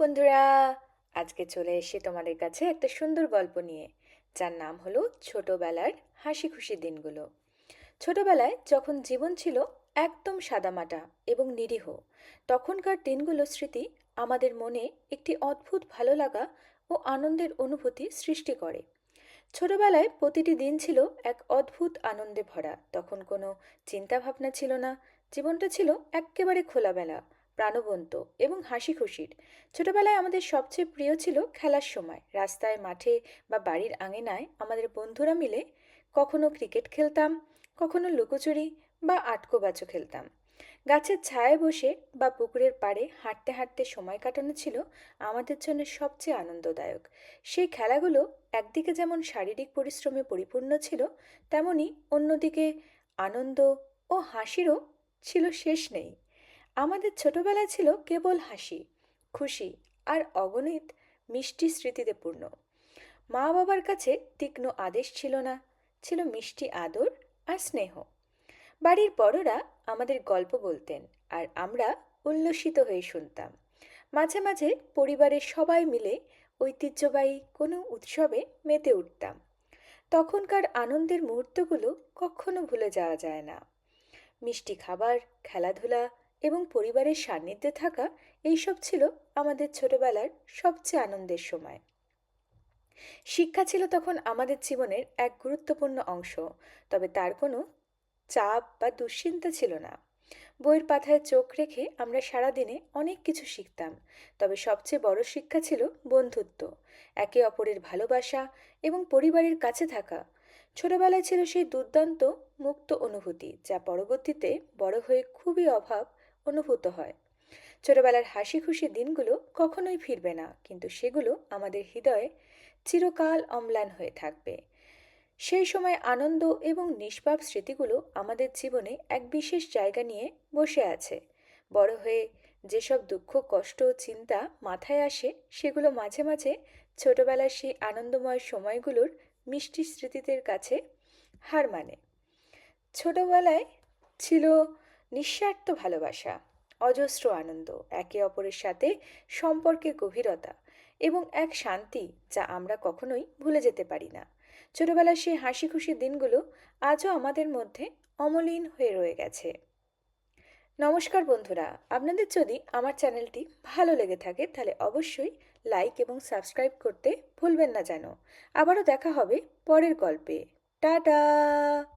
বন্ধুরা, আজকে চলে এসে তোমাদের কাছে একটা সুন্দর গল্প নিয়ে, যার নাম হলো ছোটবেলার হাসি খুশি দিনগুলো। ছোটবেলায় যখন জীবন ছিল একদম সাদামাটা এবং নিরীহ, তখনকার দিনগুলো স্মৃতি আমাদের মনে একটি অদ্ভুত ভালো লাগা ও আনন্দের অনুভূতি সৃষ্টি করে। ছোটবেলায় প্রতিটি দিন ছিল এক অদ্ভুত আনন্দে ভরা, তখন কোনো চিন্তা ভাবনা ছিল না, জীবনটা ছিল এক্কেবারে খোলামেলা। প্রাণবন্ত এবং হাসি খুশির ছোটবেলায় আমাদের সবচেয়ে প্রিয় ছিল খেলার সময়। রাস্তায়, মাঠে বা বাড়ির আঙিনায় আমাদের বন্ধুরা মিলে কখনো ক্রিকেট খেলতাম, কখনো লুকোচুরি বা আটকো বাচো খেলতাম। গাছের ছায়ায় বসে বা পুকুরের পাড়ে হাঁটতে হাঁটতে সময় কাটানো ছিল আমাদের জন্য সবচেয়ে আনন্দদায়ক। সেই খেলাগুলো একদিকে যেমন শারীরিক পরিশ্রমে পরিপূর্ণ ছিল, তেমনি অন্যদিকে আনন্দ ও হাসিরও ছিল শেষ নেই। আমাদের ছোটবেলায় ছিল কেবল হাসি, খুশি আর অগণিত মিষ্টি স্মৃতিতে পূর্ণ মা বাবার কাছে তীক্ষ্ণ আদেশ ছিল না, ছিল মিষ্টি আদর আর স্নেহ। বাড়ির বড়রা আমাদের গল্প বলতেন আর আমরা উল্লসিত হয়ে শুনতাম। মাঝে মাঝে পরিবারের সবাই মিলে ঐতিহ্যবাহী কোনো উৎসবে মেতে উঠতাম। তখনকার আনন্দের মুহূর্তগুলো কখনো ভুলে যাওয়া যায় না। মিষ্টি খাবার, খেলাধুলা এবং পরিবারের সান্নিধ্যে থাকা এইসব ছিল আমাদের ছোটবেলার সবচেয়ে আনন্দের সময়। শিক্ষা ছিল তখন আমাদের জীবনের এক গুরুত্বপূর্ণ অংশ, তবে তার কোনো চাপ বা দুশ্চিন্তা ছিল না। বইয়ের পাথায় চোখ রেখে আমরা সারাদিনে অনেক কিছু শিখতাম, তবে সবচেয়ে বড় শিক্ষা ছিল বন্ধুত্ব, একে অপরের ভালোবাসা এবং পরিবারের কাছে থাকা। ছোটবেলায় ছিল সেই দুর্দান্ত মুক্ত অনুভূতি, যা পরবর্তীতে বড় হয়ে খুবই অভাব অনুভূত হয়। ছোটবেলার হাসি খুশি দিনগুলো কখনোই ফিরবে না, কিন্তু সেগুলো আমাদের হৃদয়ে চিরকাল অম্লান হয়ে থাকবে। সেই সময় আনন্দ এবং নিষ্পাপ স্মৃতিগুলো আমাদের জীবনে এক বিশেষ জায়গা নিয়ে বসে আছে। বড় হয়ে যেসব দুঃখ, কষ্ট, চিন্তা মাথায় আসে, সেগুলো মাঝে মাঝে ছোটবেলার সেই আনন্দময় সময়গুলোর মিষ্টি স্মৃতিদের কাছে হার মানে। ছোটবেলায় ছিল নিঃস্বার্থ ভালোবাসা, অজস্র আনন্দ, একে অপরের সাথে সম্পর্কের গভীরতা এবং এক শান্তি যা আমরা কখনোই ভুলে যেতে পারি না। ছোটবেলার সেই হাসি খুশি দিনগুলো আজও আমাদের মধ্যে অমলিন হয়ে রয়ে গেছে। নমস্কার বন্ধুরা, আপনাদের যদি আমার চ্যানেলটি ভালো লেগে থাকে, তাহলে অবশ্যই লাইক এবং সাবস্ক্রাইব করতে ভুলবেন না যেন। আবারও দেখা হবে পরের গল্পে। টাটা!